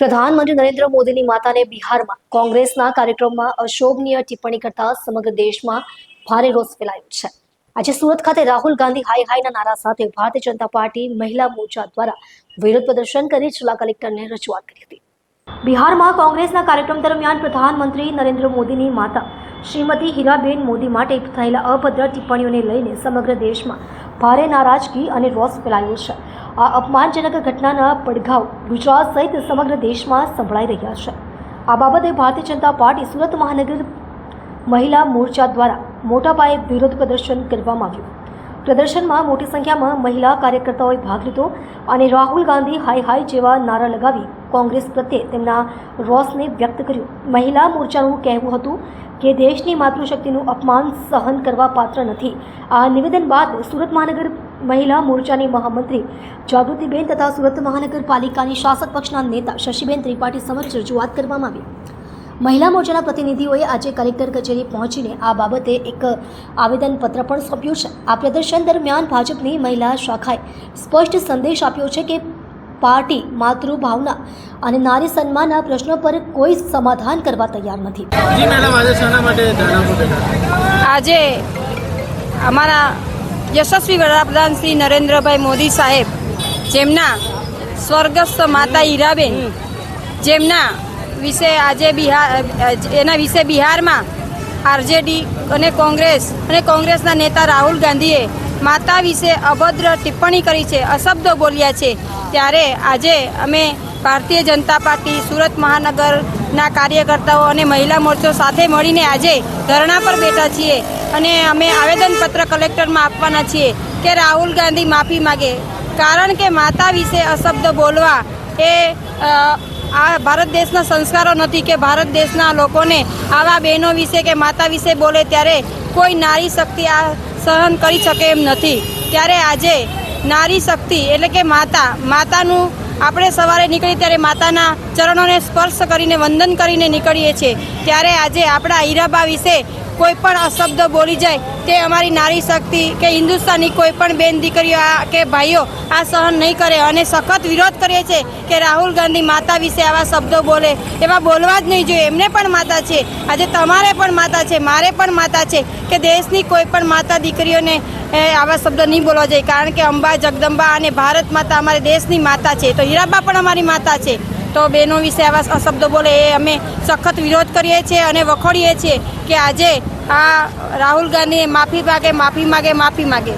પ્રધાનમંત્રી નરેન્દ્ર મોદીની માતાને બિહારમાં કોંગ્રેસના કાર્યક્રમમાં અશોભનીય ટિપ્પણી કરતા સમગ્ર દેશમાં ભારે રોષ ફેલાયો છે. આજે સુરત ખાતે રાહુલ ગાંધી હાઈ હાઈના નારા સાથે ભારતીય જનતા પાર્ટી મહિલા મોરચા દ્વારા વિરોધ પ્રદર્શન કરી જિલ્લા કલેક્ટરને રજૂઆત કરી હતી. બિહારમાં કોંગ્રેસના કાર્યક્રમ દરમિયાન પ્રધાનમંત્રી નરેન્દ્ર મોદીની માતા શ્રીમતી હીરાબેન મોદી માટે થયેલા અભદ્ર ટિપ્પણીઓને લઈને સમગ્ર દેશમાં ભારે નારાજગી અને રોષ ફેલાયો છે. આ અપમાનજનક ઘટનાના પડઘાવ ગુજરાત સહિત સમગ્ર દેશમાં સંભળાઈ રહ્યા છે. આ બાબતે ભારતીય જનતા પાર્ટી સુરત મહાનગર મહિલા મોરચા દ્વારા મોટા પાયે વિરોધ પ્રદર્શન કરવામાં આવ્યું. પ્રદર્શનમાં મોટી સંખ્યામાં મહિલા કાર્યકર્તાઓએ ભાગ લીધો અને રાહુલ ગાંધી હાઈ હાઈ જેવા નારા લગાવી કોંગ્રેસ પ્રત્યે તેમના રોષને વ્યક્ત કર્યો. મહિલા મોરચાનું કહેવું હતું કે દેશની માતૃશક્તિનું અપમાન સહન કરવા પાત્ર નથી. આ નિવેદન બાદ સુરત મહાનગર મહિલા મોરચાની મહામંત્રી જાગૃતિબેન તથા સુરત મહાનગરપાલિકાની શાસક પક્ષના નેતા શશીબેન ત્રિપાઠી સમક્ષ રજૂઆત કરવામાં આવી. મહિલા મોરચાના પ્રતિનિધિઓએ આજે કલેક્ટર કચેરી પહોંચીને આ બાબતે એક આવેદનપત્ર પણ સોંપ્યું છે. આ પ્રદર્શન દરમિયાન ભાજપની મહિલા શાખાએ સ્પષ્ટ સંદેશ આપ્યો છે કે પાર્ટી માતૃભાવના અને નારી સન્માનના પ્રશ્નો પર કોઈ સમાધાન કરવા તૈયાર નથી. આજે અમારા યશસ્વી વડાપ્રધાન શ્રી નરેન્દ્રભાઈ મોદી સાહેબ જેમના સ્વર્ગસ્થ માતા હીરાબેન જેમના વિશે આજે બિહાર, એના વિશે બિહારમાં આરજેડી અને કોંગ્રેસ અને કોંગ્રેસના નેતા રાહુલ ગાંધીએ માતા વિશે અભદ્ર ટિપ્પણી કરી છે, અશબ્દો બોલ્યા છે. ત્યારે આજે અમે ભારતીય જનતા પાર્ટી, સુરત મહાનગરના કાર્યકર્તાઓ અને મહિલા મોરચો સાથે મળીને આજે ધરણા પર બેઠા છીએ અને અમે આવેદનપત્ર કલેક્ટરમાં આપવાના છીએ કે રાહુલ ગાંધી માફી માગે. કારણ કે માતા વિશે અશબ્દ બોલવા એ આ ભારત દેશના સંસ્કારો નથી કે ભારત દેશના લોકોને આવા બહેનો વિશે કે માતા વિશે બોલે ત્યારે કોઈ નારી શક્તિ આ સહન કરી શકે એમ નથી. ત્યારે આજે નારી શક્તિ એટલે કે માતા, માતાનું આપણે સવારે નીકળી ત્યારે માતાના ચરણોને સ્પર્શ કરીને વંદન કરીને નીકળીએ છીએ. ત્યારે આજે આપણા હીરાબા વિશે કોઈ પણ અશબ્દ બોલી જાય તે અમારી નારી શક્તિ કે હિન્દુસ્તાની કોઈ પણ બેન દીકરીઓ કે ભાઈઓ આ સહન નહીં કરે અને સખત વિરોધ કરીએ છીએ કે રાહુલ ગાંધી માતા વિશે આવા શબ્દો બોલે. એવા બોલવા જ નહીં જોઈએ. એમને પણ માતા છે. આજે તમારે પણ માતા છે. મારે પણ માતા છે કે દેશની કોઈ પણ માતા દીકરીઓને આવા શબ્દો નહીં બોલવા જોઈએ. કારણ કે અંબા, જગદંબા અને ભારત માતા અમારે દેશની માતા છે. તો હીરાબા પણ અમારી માતા છે. તો બહેનો વિશે આવા અશબ્દો બોલે એ અમે સખત વિરોધ કરીએ છીએ અને વખોડીએ છીએ કે આજે આ રાહુલ ગાંધીએ માફી માગે માફી માગે માફી માગે.